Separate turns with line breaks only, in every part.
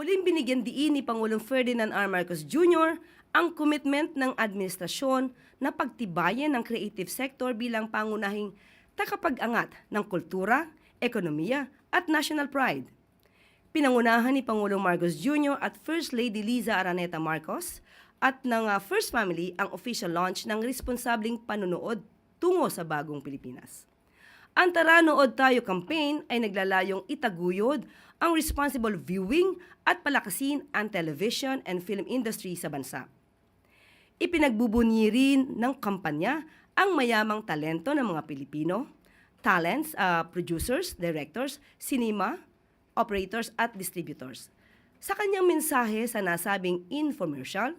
Muling binigyan diin ni Pangulong Ferdinand R. Marcos Jr. ang commitment ng administrasyon na pagtibayan ng creative sector bilang pangunahing takapag-angat ng kultura, ekonomiya at national pride. Pinangunahan ni Pangulong Marcos Jr. at First Lady Liza Araneta Marcos at ng ah, First Family ang official launch ng responsabling panunood tungo sa bagong Pilipinas. Ang Tara Nood Tayo campaign ay naglalayong itaguyod ang responsible viewing at palakasin ang television and film industry sa bansa. Ipinagbubunyi rin ng kampanya ang mayamang talento ng mga Pilipino, talents, ah, producers, directors, cinema, operators at distributors. Sa kanyang mensahe sa nasabing infomercial,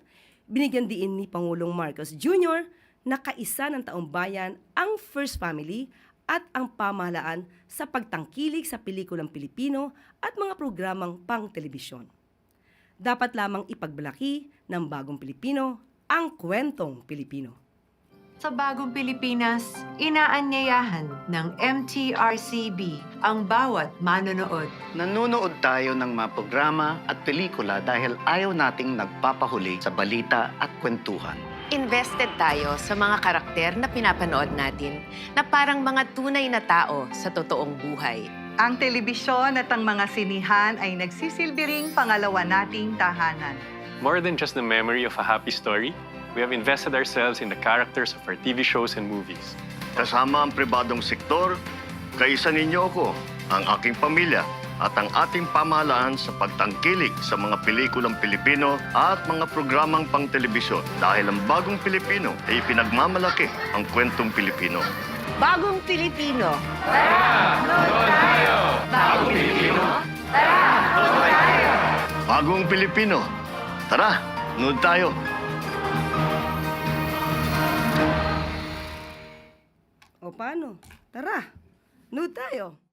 binigyan diin ni Pangulong Marcos Jr. na kaisa ng taong bayan ang First Family at ang pamahalaan sa pagtangkilik sa pelikulang Pilipino at mga programang pang-telebisyon. Dapat lamang ipagbalaki ng bagong Pilipino ang kwentong Pilipino.
Sa bagong Pilipinas, inaanyayahan ng MTRCB ang bawat manonood.
Nanonood tayo ng mga programa at pelikula dahil ayaw nating nagpapahuli sa balita at kwentuhan.
Invested tayo sa mga karakter na pinapanood natin na parang mga tunay na tao sa totoong buhay.
Ang telebisyon at ang mga sinihan ay nagsisilbi ring pangalawa nating tahanan.
More than just the memory of a happy story, we have invested ourselves in the characters of our TV shows and movies.
Kasama ang pribadong sektor, kaisa ninyo ako, ang aking pamilya, at ang ating pamahalaan sa pagtangkilik sa mga pelikulang Pilipino at mga programang pang-telebisyon dahil ang bagong Pilipino ay pinagmamalaki ang kwentong Pilipino.
Bagong Pilipino.
Bagong Pilipino, tara, nood tayo.
O paano? Tara, nood tayo.